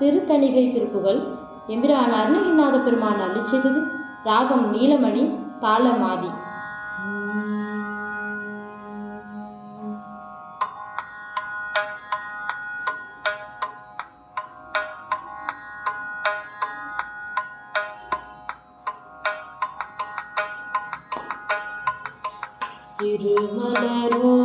திருத்தணிகை திருப்புகழ். எம்பிரான் அருணகிரிநாத பெருமான் அருளிச் செய்தது? ராகம் நீலமணி தாளமாதி திருமலரோகம்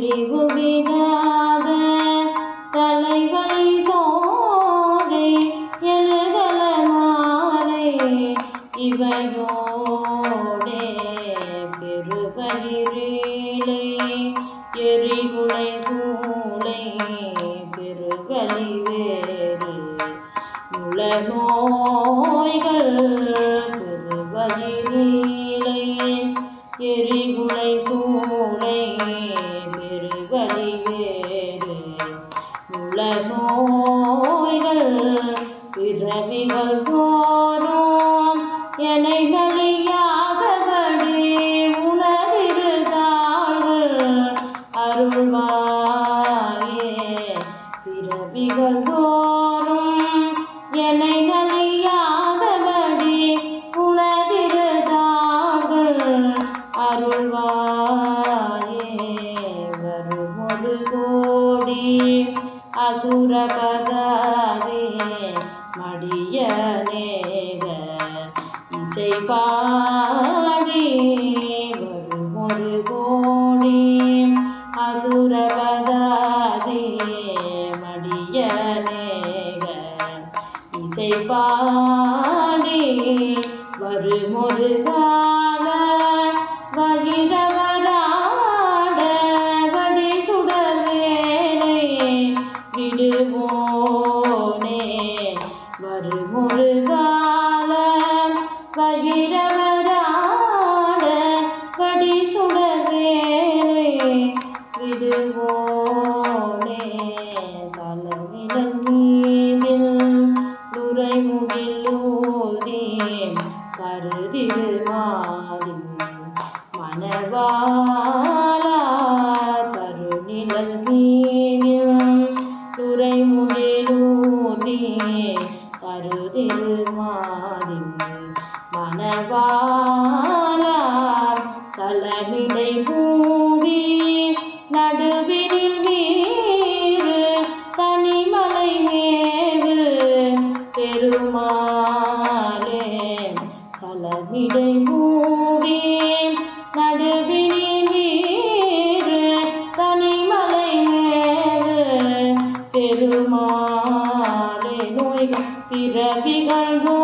விழிவு விடாத தலைவலி சோதை எழுதல மாலை. இவையோடே பெருபகிரிலை எரிகுலை சூளை பெருகலி வேறு உலநோய்கள் பெருவயிரிலை எரிகுலை சூளை என்னை நலியாதபடி உணவிருந்தார்கள் அருள்வாயே பிறவிகள் தோறும் என்னை நலியாதபடி உணதிருந்தார்கள் அருள்வாயே வருமொரு கோடி அசுரபதாதே பாடி வருமொரு கோடி அசுரபதாதே மடிய இசை பாடி வருமொரு கால வகிரவராட விடுவோனே தலநிலன் மீதில் நுரைமுகில் ஊதி கருதிரு மாதின் கருநிழல் மீதில் நுரைமுகில் ஊதி கருதிரு மாதின் மணவாளா சலமிடை பூவி சலமிடை பூவி நடுவினில் வீறு தனிமலை மேவு பெருமாளே நோய்கள் பிறவிகள் போ